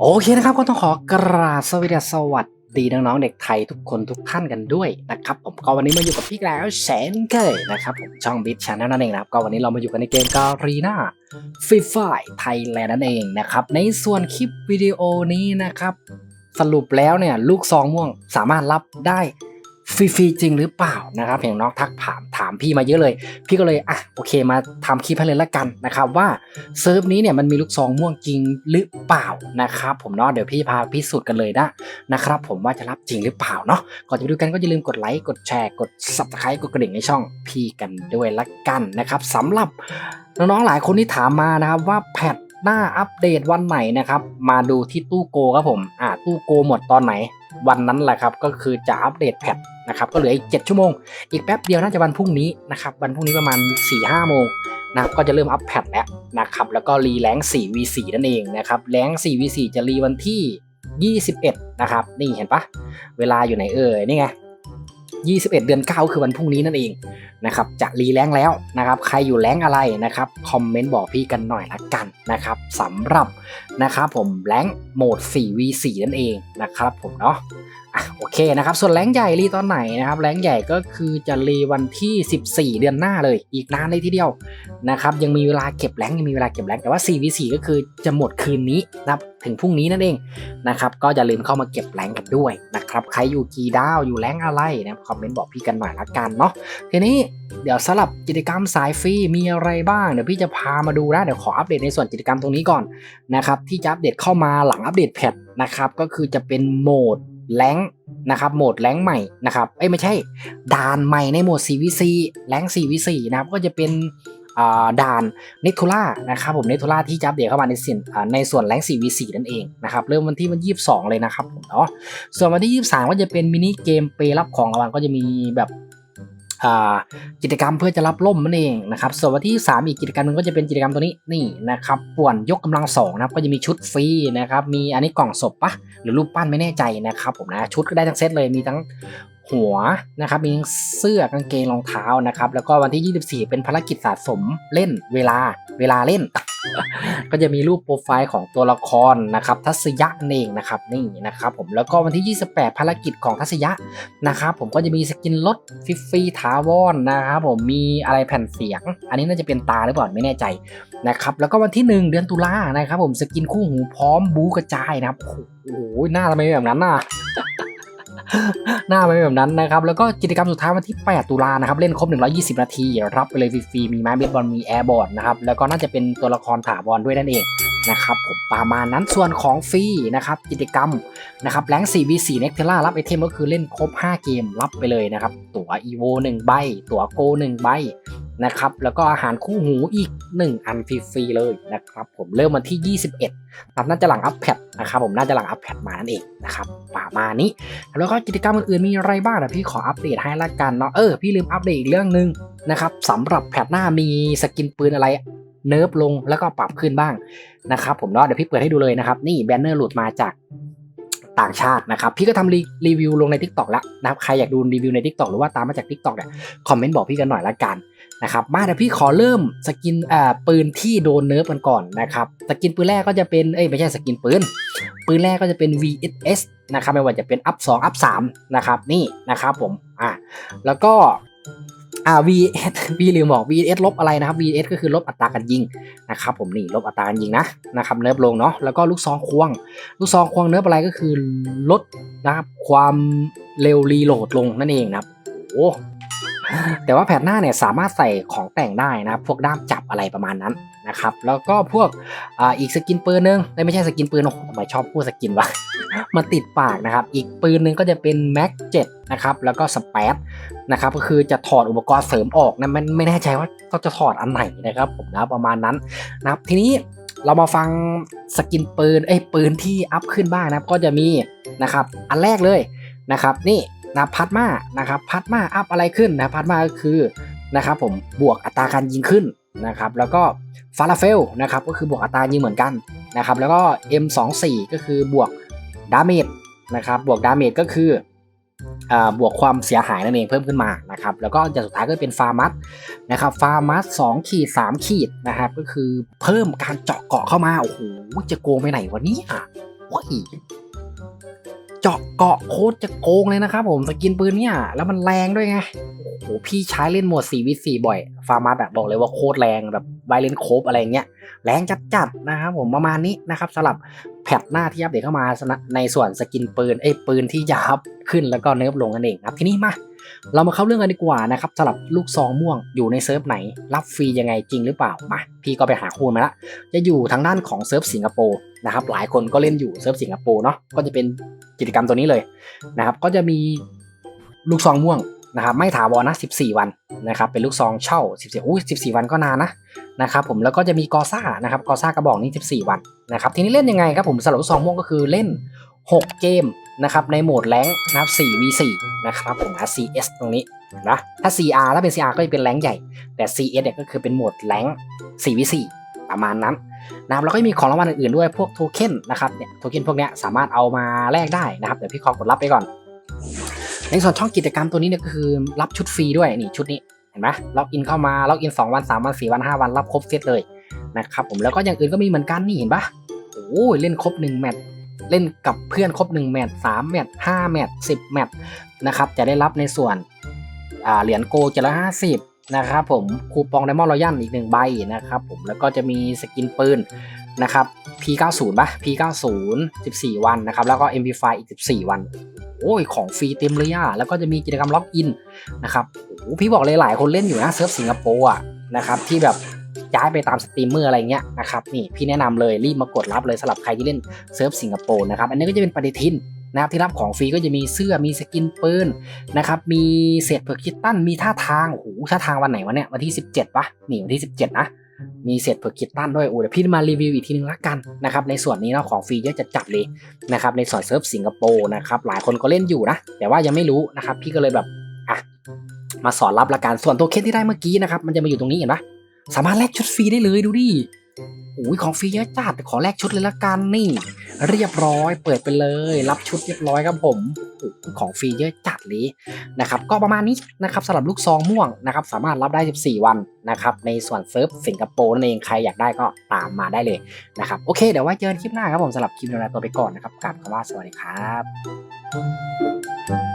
โอเคนะครับก็ต้องขอกราบสวัสดีสวัสดีน้องๆเด็กไทยทุกคนทุกท่านกันด้วยนะครับผมก็วันนี้มาอยู่กับพี่แล้วแสนเคยนะครับผมช่องบิทชาแนลนั่นเองนะครับก็วันนี้เรามาอยู่กันในเกมการีนาฟีฟายไทยแลนด์นั่นเองนะครับในส่วนคลิปวิดีโอนี้นะครับ สรุปแล้วเนี่ยลูกซองม่วงสามารถรับได้ ฟรีๆจริงหรือเปล่านะครับเห็นน้องทักถามถามพี่มาเยอะเลย พี่ก็เลยอะโอเคมาทำคลิปให้เลยละกันนะครับว่าเซิร์ฟนี้เนี่ยมันมีลูกซองม่วงจริงหรือเปล่านะครับผมเนาะเดี๋ยวพี่พาพิสูจน์กันเลยนะนะครับผมว่าจะรับจริงหรือเปล่าเนาะก่อนจะไปดูกันก็อย่าลืมกดไลค์กดแชร์กด subscribe กดกระดิ่งในช่องพี่กันด้วยละกันนะครับสำหรับน้องๆหลายคนที่ถามมานะครับว่าแพทหน้าอัปเดตวันไหนนะครับ มาดูที่ตู้โกครับผม อ่าตู้โกหมดตอนไหน วันนั้นแหละครับก็คือจะอัปเดตแพทนะครับก็เหลืออีก 7 ชั่วโมง อีกแป๊บเดียวน่าจะวันพรุ่งนี้นะครับวันพรุ่งนี้ประมาณ 4 5โมงนะครับก็จะเริ่มอัปแพทแล้วนะครับแล้วก็รีแรง 4v4 นั่นเองนะครับแรง 4v4 จะรีวันที่ 21 นะครับนี่เห็นปะเวลาอยู่ไหนเอ่ยนี่ไง 21 เดือน 9 คือวันพรุ่งนี้นั่นเองนะครับจะรีแรงแล้วนะครับ ใครอยู่แรงอะไรนะครับคอมเมนต์บอกพี่กันหน่อยละกันนะครับสำหรับนะครับผมแรงโหมด 4v4 นั่นเองนะครับผมเนาะอะ โอเคนะครับ ส่วนแรงใหญ่รีตอนไหนนะครับแรงใหญ่ก็คือจะรีวันที่ 14 เดือนหน้าเลย อีกนานเลยทีเดียวนะครับยังมีเวลาเก็บแรงยังมีเวลาเก็บแรงแต่ว่า 4v4 ก็คือจะหมดคืนนี้นะครับถึงพรุ่งนี้นั่นเองนะครับก็อย่าลืมเข้ามาเก็บแรงกันด้วยนะครับใครอยู่กี่ดาวอยู่แรงอะไรนะคอมเมนต์บอกพี่กันหน่อยละกันเนาะทีนี้เดี๋ยวสลับกิจกรรมสายฟรีมีอะไรบ้างเดี๋ยวพี่จะพามาดูนะเดี๋ยวขออัปเดตในส่วนกิจกรรมตรงนี้ก่อนนะครับที่จะอัปเดตเข้ามาหลังอัปเดตแพทนะครับก็คือจะเป็นโหมด แรงนะครับโหมดแรงใหม่นะครับเอ้ไม่ใช่ด่านใหม่ในโหมด 4v4 แรง 4v4 นะครับก็จะเป็นด่านเนทูล่านะครับผมเนทูล่าที่จับเดตเข้ามาในส่วนในส่วนแรง 4v4 นั่นเองนะครับเริ่มวันที่วันที่22 เลยนะครับผมเนาะส่วนวันที่ 23 ก็จะเป็นมินิเกมเปรับของรางวัลก็จะมีแบบ กิจกรรมเพื่อจะรับล่มนั่นเองนะครับส่วนวันที่ 3 อีกกิจกรรมหนึงก็จะเป็นกิจกรรมตัวนี้นี่นะครับป่วนยกกำลังสองนะครับก็จะมีชุดฟรีนะครับมีอันนี้กล่องศพปะหรือรูปปั้นไม่แน่ใจนะครับผมนะชุดก็ได้ทั้งเซตเลยมีทั้งหัวนะครับมีทั้งเสื้อกางเกงรองเท้านะครับแล้วก็วันที่ 24 เป็นภารกิจสะสมเล่นเวลาเวลาเล่น ก็จะมีรูปโปรไฟล์ของตัวละครนะครับทัศยะเองนะครับนี่นะครับผมแล้วก็วันที่ 28 ภารกิจของทัศยะนะครับผมก็จะมีสกินรถฟิฟรีถาวรนะครับผมมีอะไรแผ่นเสียง อันนี้น่าจะเป็นตาหรือเปล่าไม่แน่ใจนะครับแล้วก็วันที่ 1 เดือนตุลานะครับผมสกินคู่หูพร้อมบูกระจายนะครับโอ้โหหน้าทำไมเป็นแบบนั้นน่ะ หน้าไม่เป็นแบบนั้นนะครับ แล้วก็กิจกรรมสุดท้ายวันที่ 8 ตุลานะครับ เล่นครบ 120 นาที รับไปเลยฟรีๆมีไม้เบสบอลมีแอร์บอร์ดนะครับ แล้วก็น่าจะเป็นตัวละครถาวรด้วยนั่นเองนะครับผมประมาณนั้นส่วนของฟรีนะครับกิจกรรมนะครับแรง 4v4 n e c t e l a รับไอเทมก็คือเล่นครบ 5 เกมรับไปเลยนะครับ ตั๋ว EVO 1 ใบ ตั๋วโก 1 ใบ นะครับ แล้วก็อาหารคู่หูอีก 1 อันฟรีๆเลยนะครับผมเริ่มวันที่ 21ครับน่าจะหลังอัปแพดนะครับผมน่าจะหลังอัปแพดมานั่นเองนะครับประมาณนี้ แล้วก็กิจกรรมอื่นๆมีอะไรบ้างนะพี่ขออัปเดตให้ละกันเนาะเออพี่ลืมอัปเดตอีกเรื่องหนึ่งนะครับสำหรับแพทหน้ามีสกินปืนอะไรเนิร์ฟลงแล้วก็ปรับขึ้นบ้างนะครับผมเนาะเดี๋ยวพี่เปิดให้ดูเลยนะครับนี่แบนเนอร์หลุดมาจาก ต่างชาตินะครับ พี่ก็ทำรีรีวิวลงใน Tik t o อกแล้วนะครับใครอยากดูรีวิวใน Tik t o อกหรือว่าตามมาจาก Tik t o อกเนี่ยคอมเมนต์บอกพี่กันหน่อยละกันนะครับมาเดี๋ยวพี่ขอเริ่มสกินอ่าปืนที่โดนเนิร์ฟกันก่อนนะครับสกินปืนแรกก็จะเป็นเอ้ยไม่ใช่สกินปืนปืนแรกก็จะเป็น VSS นะครับไม่ว่าจะเป็น up 2 up 3นะครับนี่นะครับผมอ่าแล้วก็ อ่า VS พี่ลืมบอก VS ลบอะไรนะครับ VS ก็คือลบอัตราการยิงนะครับผมนี่ลบอัตราการยิงนะนะครับเนิร์ฟลงเนาะแล้วก็ลูกซองควง ลูกซองควงเนิร์ฟอะไรก็คือลดนะครับความเร็วรีโหลดลงนั่นเองนะครับโอ้ แต่ว่าแผ่นหน้าเนี่ยสามารถใส่ของแต่งได้นะพวกด้ามจับอะไรประมาณนั้นนะครับแล้วก็พวกออีกสกินปืนนึงเอ้ยไม่ใช่สกินปืนโอ้โหทำไมชอบพูดสกินวะมันติดปากนะครับอีกปืนหนึงก็จะเป็นแม็ก7นะครับแล้วก็สเปซนะครับก็คือจะถอดอุปกรณ์เสริมออกนะมันไม่แน่ใจว่าเขาจะถอดอันไหนนะครับผมนะประมาณนั้นนะครับทีนี้เรามาฟังสกินปืนเอ้ปืนที่อัพขึ้นบ้างนะครับก็จะมีนะครับอันแรกเลยนะครับนี่ นะพัดมานะครับพัดมาอัพอะไรขึ้นนะพัดมาก็คือนะครับผมบวกอัตราการยิงขึ้นนะครับแล้วก็ฟาราเฟลนะครับก็คือบวกอัตรายิงเหมือนกันนะครับแล้วก็ M24 ก็คือบวกดาเมจนะครับบวกดาเมจก็คืออ่าบวกความเสียหายนั่นเองเพิ่มขึ้นมานะครับแล้วก็อย่างสุดท้ายก็เป็นฟาร์มัสนะครับฟาร์มัสสองขีดสามขีดนะครับก็คือเพิ่มการเจาะเกาะเข้ามาโอ้โหจะโกงไปไหนวะเนี่ยว้ย เจาะเกาะโคตรจะโกงเลยนะครับผมสกินปืนเนี่ยแล้วมันแรงด้วยไงโอ้โหพี่ใช้เล่นหมวด4วิ4บ่อย ฟาร์มัสอะบอกเลยว่าโคตรแรงแบบไวเลนโคบอะไรเงี้ยแรงจัดๆนะครับผมประมาณนี้นะครับสำหรับแพทหน้าที่อัปเดตเข้ามาในส่วนสกินปืนไอ้ปืนที่จะอัพขึ้นแล้วก็เนิร์ฟลงกันเองครับทีนี้มา เรามาเข้าเรื่องกันดีกว่านะครับสำหรับลูกซองม่วงอยู่ในเซิร์ฟไหน รับฟรียังไงจริงหรือเปล่ามาพี่ก็ไปหาคูณมาละจะอยู่ทางด้านของเซิร์ฟสิงคโปร์นะครับหลายคนก็เล่นอยู่เซิร์ฟสิงคโปร์เนาะก็จะเป็นกิจกรรมตัวนี้เลยนะครับก็จะมีลูกซองม่วงนะครับไม่ถาวรนะ 14 วันนะครับเป็นลูกซองเช่า 14อุ้14 วันก็นานนะนะครับผมแล้วก็จะมีกอซ่านะครับกอซ่ากระบอกนี้ 14 วันนะครับทีนี้เล่นยังไงครับผมสำหรับลูกซองม่วงก็คือเล่น 6 เกม นะครับในโหมดแรงนะครับ 4v4 นะครับผม CS ตรงนี้นะถ้า CR ถ้าเป็น CR ก็จะเป็นแรงใหญ่ แต่ CS เนี่ยก็คือเป็นโหมดแรง 4v4 ประมาณนั้นนะครับแล้วก็มีของรางวัลอื่นๆด้วยพวกโทเค็นนะครับเนี่ยโทเค็นพวกนี้สามารถเอามาแลกได้นะครับเดี๋ยวพี่ขอกดรับไปก่อน ในส่วนช่องกิจกรรมตัวนี้เนี่ยก็คือรับชุดฟรีด้วยนี่ชุดนี้เห็นไหมล็อกอินเข้ามาล็อกอิน 2 วัน 3 วัน 4 วัน 5 วันรับครบเซตเลยนะครับผมแล้วก็อย่างอื่นก็มีเหมือนกันนี่เห็นปะโอ้ยเล่นครบ 1 แมตช์ เล่นกับเพื่อนครบ1แมตช์3แมตช์5แมตช์10แมตช์นะครับจะได้รับในส่วนเหรียญโกเจละ50นะครับผมคูปองไดมอนด์รอยัลอีก1ใบนะครับผมแล้วก็จะมีสกินปืนนะครับ P90 ป่ะ P90 14 วันนะครับแล้วก็ MP5 อีก 14 วัน โอ้ยของฟรีเต็มเลยอะแล้วก็จะมีกิจกรรมล็อกอินนะครับโอ้พี่บอกเลยหลายคนเล่นอยู่นะเซิร์ฟสิงคโปร์อะนะครับที่แบบ ย้ายไปตามสตรีมเมอร์อะไรเงี้ยนะครับนี่พี่แนะนำเลยรีบมากดรับเลยสำหรับใครที่เล่นเซิร์ฟสิงคโปร์นะครับอันนี้ก็จะเป็นปฏิทินนะครับที่รับของฟรีก็จะมีเสื้อมีสกินปืนนะครับมีเศษเผือกคิตตันมีท่าทางโอ้โหท่าทางวันไหนวะเนี่ยวันที่ 17ปะนี่วันที่ 17 นะมีเศษเผือกคิตตันด้วยโอ้เดี๋ยวพี่มารีวิวอีกทีนึงละกันนะครับในส่วนนี้เนาะของฟรีเยอะจะจัดเลยนะครับในส่วนเซิร์ฟสิงคโปร์นะครับหลายคนก็เล่นอยู่นะ แต่ว่ายังไม่รู้นะครับพี่ก็เลยแบบอะมาสอนรับละกันส่วนตัวเคสที่ได้เมื่อกี้นะครับมันจะมาอยู่ตรงนี้เห็นปะ สามารถแลกชุดฟรีได้เลยดูดิโอ้ยของฟรีเยอะจัดขอแลกชุดเลยละกันนี่ เรียบร้อยเปิดไปเลย รับชุดเรียบร้อยครับผมของฟรีเยอะจัดเลยนะครับ ก็ประมาณนี้นะครับสำหรับลูกซองม่วงนะครับ สามารถรับได้ 14 วันนะครับ ในส่วนเซิร์ฟสิงคโปร์นั่นเองใครอยากได้ก็ตามมาได้เลยนะครับ โอเคเดี๋ยวไว้เจอกันคลิปหน้าครับผมสำหรับคลิปนี้ลาตัวไปก่อนนะครับกลับคำว่าสวัสดีครับ